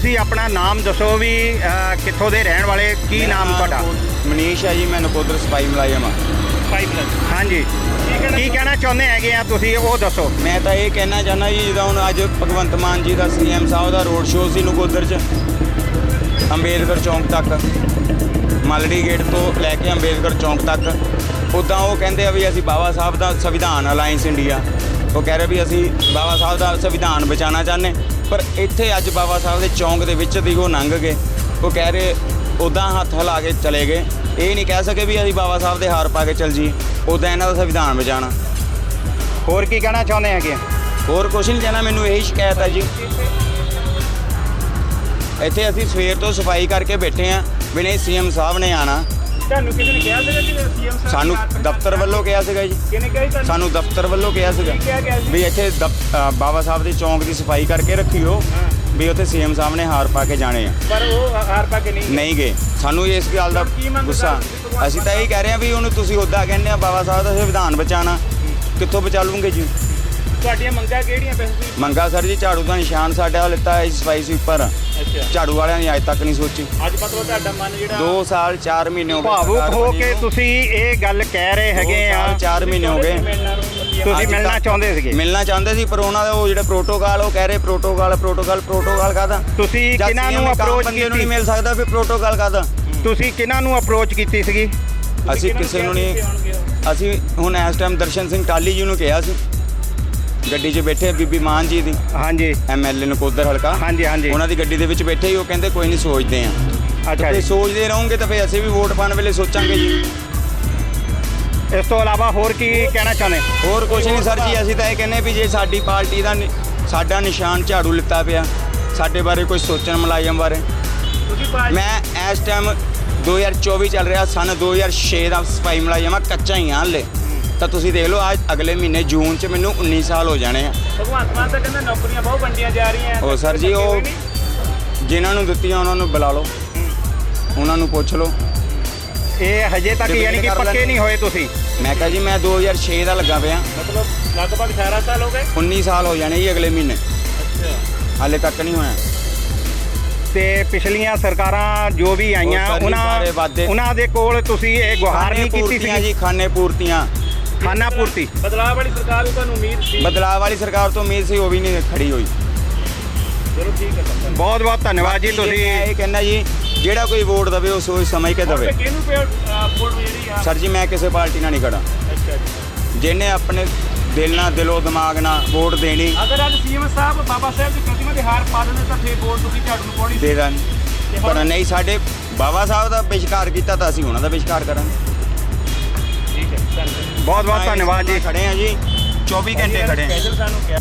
ਤੁਸੀਂ ਆਪਣਾ ਨਾਮ ਦੱਸੋ ਵੀ ਅਹ, ਕਿੱਥੋਂ ਦੇ ਰਹਿਣ ਵਾਲੇ? ਕੀ ਨਾਮ ਤੁਹਾਡਾ? ਮਨੀਸ਼ ਹੈ ਜੀ ਮੈਂ ਨਕੋਦਰ ਸਪਾਈ ਮੁਲਾਜ਼ਮ ਆ ਹਾਂਜੀ। ਕੀ ਕਹਿਣਾ ਚਾਹੁੰਦੇ ਹੈਗੇ ਆ ਤੁਸੀਂ? ਉਹ ਦੱਸੋ। ਮੈਂ ਤਾਂ ਇਹ ਕਹਿਣਾ ਚਾਹੁੰਦਾ ਜੀ ਜਿੱਦਾਂ ਹੁਣ ਅੱਜ ਭਗਵੰਤ ਮਾਨ ਜੀ ਦਾ ਸੀਐਮ ਸਾਹਿਬ ਦਾ ਰੋਡ ਸ਼ੋਅ ਸੀ ਨਕੋਦਰ 'ਚ ਅੰਬੇਦਕਰ ਚੌਂਕ ਤੱਕ। ਮਲੜੀ ਗੇਟ ਤੋਂ ਲੈ ਕੇ ਅੰਬੇਦਕਰ ਚੌਂਕ ਤੱਕ। ਉਦਾਂ ਉਹ ਕਹਿੰਦੇ ਆ ਵੀ ਅਸੀਂ ਬਾਬਾ ਸਾਹਿਬ ਦਾ ਸੰਵਿਧਾਨ ਅਲਾਈਅੰਸ ਇੰਡੀਆ ਉਹ ਕਹਿ ਰਹੇ ਵੀ ਅਸੀਂ ਬਾਬਾ ਸਾਹਿਬ ਦਾ ਸੰਵਿਧਾਨ ਬਚਾਉਣਾ ਚਾਹੁੰਦੇ। ਪਰ ਇੱਥੇ ਅੱਜ ਬਾਬਾ ਸਾਹਿਬ ਦੇ ਚੌਂਕ ਦੇ ਵਿੱਚ ਦੀ ਉਹ ਲੰਘ ਗਏ। ਉਹ ਕਹਿ ਰਹੇ ਉਦਾਂ ਹੱਥ ਹਿਲਾ ਕੇ ਚਲੇ ਗਏ। ਇਹ ਨਹੀਂ ਕਹਿ ਸਕੇ ਵੀ ਅਸੀਂ ਬਾਬਾ ਸਾਹਿਬ ਦੇ ਹਾਰ ਪਾ ਕੇ ਚੱਲ ਜੀ ਉਦਾਂ ਇਹਨਾਂ ਦਾ ਸੰਵਿਧਾਨ ਬਚਾਉਣਾ ਹੋਰ ਕੀ ਕਹਿਣਾ ਚਾਹੁੰਦੇ ਹੈਗੇ? ਹੋਰ ਕੁਛ ਨਹੀਂ ਜਾਣਾ ਮੈਨੂੰ ਇਹੀ ਸ਼ਿਕਾਇਤ ਹੈ ਜੀ। ਇੱਥੇ ਅਸੀਂ ਸਵੇਰ ਤੋਂ ਸਫ਼ਾਈ ਕਰਕੇ ਬੈਠੇ ਆ ਵੀ ਨਹੀਂ ਸੀਐਮ ਸਾਹਿਬ ਨੇ ਆਣਾ ਤੁਹਾਨੂੰ ਕਿਸੇ ਨੇ ਕਿਹਾ ਸੀਗਾ ਕਿ ਸੀਐਮ ਸਾਹਿਬ ਸਾਨੂੰ ਦਫ਼ਤਰ ਵੱਲੋਂ ਕਿਹਾ ਸੀਗਾ ਜੀ। ਕਿਹਨੇ ਕਿਹਾ ਸੀ ਤੁਹਾਨੂੰ? ਸਾਨੂੰ ਦਫ਼ਤਰ ਵੱਲੋਂ ਕਿਹਾ ਸੀਗਾ ਕਿਹਾ ਗਿਆ ਸੀ? ਵੀ ਇੱਥੇ ਦਫ਼- ਅ, ਬਾਬਾ ਸਾਹਿਬ ਦੇ ਚੌਂਕ ਦੀ ਸਫ਼ਾਈ ਕਰਕੇ ਰੱਖਿਓ ਵੀ ਉੱਥੇ ਸੀਐਮ ਸਾਹਿਬ ਨੇ ਹਾਰ ਪਾ ਕੇ ਜਾਣੇ ਆ। ਪਰ ਉਹ ਹਾਰ ਪਾ ਕੇ ਨਹੀਂ ਨਹੀਂ ਗਏ। ਸਾਨੂੰ ਇਸ ਗੱਲ ਦਾ ਕੀ ਮੰਗ ਗੁੱਸਾ ਕਰਦੇ ਤੁਸੀਂ? ਭਗਵਾਨ ਅਸੀਂ ਤਾਂ ਇਹੀ ਕਹਿ ਰਹੇ ਆ ਵੀ ਉਹਨੂੰ ਤੁਸੀਂ ਉੱਦਾਂ ਕਹਿੰਦੇ ਆ ਬਾਬਾ ਸਾਹਿਬ ਦਾ ਸੰਵਿਧਾਨ ਬਚਾਉਣਾ। ਕਿੱਥੋਂ ਬਚਾ ਲੂਗੇ ਜੀ? ਤੁਹਾਡੀਆਂ ਮੰਗਾਂ ਕਿਹੜੀਆਂ ਪੈਸੇ ਮੰਗਾ ਸਰ ਜੀ ਝਾੜੂ ਦਾ ਨਿਸ਼ਾਨ ਸਾਡਾ ਲਿੱਤਾ ਹੈ ਸਫ਼ਾਈ ਸਵੀਪਰ ਅੱਛਾ। ਝਾੜੂ ਵਾਲਿਆਂ ਨੇ ਅੱਜ ਤੱਕ ਨਹੀਂ ਸੋਚੀ। ਅੱਜ ਮਤਲਬ ਤੁਹਾਡਾ ਮਨ ਜਿਹੜਾ 2 ਸਾਲ 4 ਮਹੀਨੇ ਹੋ ਗਏ ਭਾਵੁਕ ਹੋ ਕੇ। ਤੁਸੀਂ ਇਹ ਗੱਲ ਕਹਿ ਰਹੇ ਹੈਗੇ ਆ। ਸਾਲ 4 ਮਹੀਨੇ ਹੋ ਗਏ। ਤੁਸੀਂ ਮਿਲਣਾ ਚਾਹੁੰਦੇ ਸੀਗੇ। ਮਿਲਣਾ ਚਾਹੁੰਦੇ ਸੀ ਪਰ ਉਹਨਾਂ ਦਾ ਉਹ ਜਿਹੜੇ ਪ੍ਰੋਟੋਕਾਲ ਉਹ ਕਹਿ ਰਹੇ ਪ੍ਰੋਟੋਕਾਲ ਪ੍ਰੋਟੋਕਾਲ ਪ੍ਰੋਟੋਕਾਲ ਕਾਦਾ ਤੁਸੀਂ ਕਿਹਨਾਂ ਨੂੰ ਅਪਰੋਚ ਨੂੰ ਨਹੀਂ ਕੀਤੀ ਮਿਲ ਸਕਦਾ ਫਿਰ ਪ੍ਰੋਟੋਕਾਲ ਕਾਦਾ ਤੁਸੀਂ ਕਿਹਨਾਂ ਨੂੰ ਅਪਰੋਚ ਕੀਤੀ ਸੀਗੀ? ਅਸੀਂ ਕਿਸੇ ਨੂੰ ਨਹੀਂ ਅਸੀਂ ਹੁਣ ਇਸ ਟਾਈਮ ਦਰਸ਼ਨ ਸਿੰਘ ਟਾਲੀ ਜੀ ਨੂੰ ਕਿਹਾ ਸੀ। ਗੱਡੀ 'ਚ ਬੈਠੇ ਬੀਬੀ ਮਾਨ ਜੀ ਦੀ ਹਾਂਜੀ। ਐਮਐਲਏ ਨਕੋਦਰ ਹਲਕਾ। ਹਾਂਜੀ ਹਾਂਜੀ। ਉਹਨਾਂ ਦੀ ਗੱਡੀ ਦੇ ਵਿੱਚ ਬੈਠੇ ਹੀ ਉਹ ਕਹਿੰਦੇ ਕੋਈ ਨਹੀਂ ਸੋਚਦੇ ਆ। ਅੱਛਾ ਤੇ ਜੀ। ਸੋਚਦੇ ਰਹੋਗੇ ਤਾਂ ਫਿਰ ਅਸੀਂ ਵੀ ਵੋਟ ਪਾਉਣ ਵੇਲੇ ਸੋਚਾਂਗੇ ਜੀ। ਇਸ ਤੋਂ ਇਲਾਵਾ ਹੋਰ ਕੀ ਕਹਿਣਾ ਚਾਹੁੰਦੇ? ਹੋਰ ਕੁਝ ਨਹੀਂ ਸਰ ਜੀ ਅਸੀਂ ਤਾਂ ਇਹ ਕਹਿੰਦੇ ਵੀ ਜੇ ਸਾਡੀ ਪਾਰਟੀ ਦਾ ਨਿ- ਸਾਡਾ ਨਿਸ਼ਾਨ ਝਾੜੂ ਲਿੱਤਾ ਪਿਆ ਸਾਡੇ ਬਾਰੇ ਕੋਈ ਸੋਚਣ ਮੁਲਾਜ਼ਮ ਬਾਰੇ। ਮੈਂ ਇਸ ਟਾਈਮ 2024 ਚੱਲ ਰਿਹਾ ਸਨ 2006 ਦਾ ਸਫ਼ਾਈ ਮੁਲਾਜ਼ਮ ਆ ਕੱਚਾ ਹੀ ਆ ਹਲੇ। ਤਾਂ ਤੁਸੀਂ ਦੇਖ ਲਓ ਅੱਜ ਅਗਲੇ ਮਹੀਨੇ ਜੂਨ 'ਚ ਮੈਨੂੰ 19 ਸਾਲ ਹੋ ਜਾਣੇ ਆ। ਭਗਵੰਤ ਮਾਨ ਤਾਂ ਕਹਿੰਦਾ ਨੌਕਰੀਆਂ ਬਹੁਤ ਵੰਡੀਆਂ ਜਾ ਰਹੀਆਂ। ਉਹ ਸਰ ਜੀ ਉਹ ਜਿਨ੍ਹਾਂ ਨੂੰ ਦਿੱਤੀਆਂ ਉਹਨਾਂ ਨੂੰ ਬੁਲਾ ਲਓ। ਉਹਨਾਂ ਨੂੰ ਪੁੱਛ ਲਓ। ਇਹ ਹਜੇ ਤੱਕ ਯਾਨੀ ਕਿ ਪੱਕੇ। ਨਹੀਂ ਹੋਏ ਤੁਸੀਂ। ਮੈਂ ਕਿਹਾ ਜੀ ਮੈਂ 2006 ਦਾ ਲੱਗਾ ਪਿਆ। ਮਤਲਬ ਲਗਭਗ 18 ਸਾਲ ਹੋ ਗਏ? 19 ਸਾਲ ਹੋ ਜਾਣੇ ਜੀ ਅਗਲੇ ਮਹੀਨੇ। ਅੱਛਾ। ਹਾਲੇ ਤੱਕ ਨਹੀਂ ਹੋਇਆ। ਤੇ ਪਿਛਲੀਆਂ ਸਰਕਾਰਾਂ ਜੋ ਵੀ ਆਈਆਂ ਉਹਨਾਂ ਉਹਨਾਂ ਦੇ ਕੋਲ ਤੁਸੀਂ ਇਹ ਗੁਹਾਰ ਨਹੀਂ ਕੀਤੀ ਸੀ ਜੀ ਖਾਨੇ ਪੂਰਤੀਆਂ। ਖਾਨਾ ਪੂਰਤੀ ਬਦਲਾਅ ਵਾਲੀ ਸਰਕਾਰ ਨੂੰ ਤੁਹਾਨੂੰ ਉਮੀਦ ਸੀ? ਬਦਲਾਅ ਵਾਲੀ ਸਰਕਾਰ ਤੋਂ ਉਮੀਦ ਸੀ ਉਹ ਵੀ ਨਹੀਂ ਖੜੀ ਹੋਈ। ਚਲੋ ਠੀਕ ਹੈ ਸਰ। ਬਹੁਤ ਬਹੁਤ ਧੰਨਵਾਦ ਜੀ ਤੁਸੀਂ। ਮੈਂ ਇਹ ਕਹਿੰਦਾ ਜੀ ਜਿਹੜਾ ਕੋਈ ਵੋਟ ਦਵੇ ਉਹ ਸੋਚ ਸਮਝ ਕੇ ਦਵੇ। ਕਿਹਨੂੰ ਪਿਆ ਵੋਟ ਜਿਹੜੀ ਆ ਸਰ ਜੀ ਮੈਂ ਕਿਸੇ ਪਾਰਟੀ ਨਾਲ ਨਹੀਂ ਖੜਾ। ਅੱਛਾ ਜੀ। ਜਿਹਨੇ ਆਪਣੇ ਦਿਲ ਨਾਲ ਦਿਲੋਂ ਦਿਮਾਗ ਨਾਲ ਵੋਟ ਦੇਣੀ। ਅਗਰ ਅੱਜ ਸੀਐਮ ਸਾਹਿਬ ਬਾਬਾ ਸਾਹਿਬ ਦੀ ਪ੍ਰਤਿਮਾ ਦੇ ਹਾਰ ਪਾ ਦਿੰਦੇ ਤਾਂ ਫੇਰ ਵੋਟ ਤੁਸੀਂ ਝਾੜੂ ਨੂੰ ਪਾਉਣੀ ਦੇ ਦੇਣ। ਪਰ ਨਹੀਂ ਸਾਡੇ ਬਾਬਾ ਸਾਹਿਬ ਦਾ ਵਿਸ਼ਕਾਰ ਕੀਤਾ ਤਾਂ ਅਸੀਂ ਉਹਨਾਂ ਦਾ ਵਿਸ਼ਕਾਰ ਕਰਾਂਗੇ। ਠੀਕ ਹੈ ਧੰਨਵਾਦ। ਬਹੁਤ ਬਹੁਤ ਧੰਨਵਾਦ ਜੀ। ਖੜੇ ਆ ਜੀ। 24 ਘੰਟੇ ਖੜੇ ਆ ਸਪੈਸ਼ਲ ਸਾਨੂੰ ਕਿਹਾ।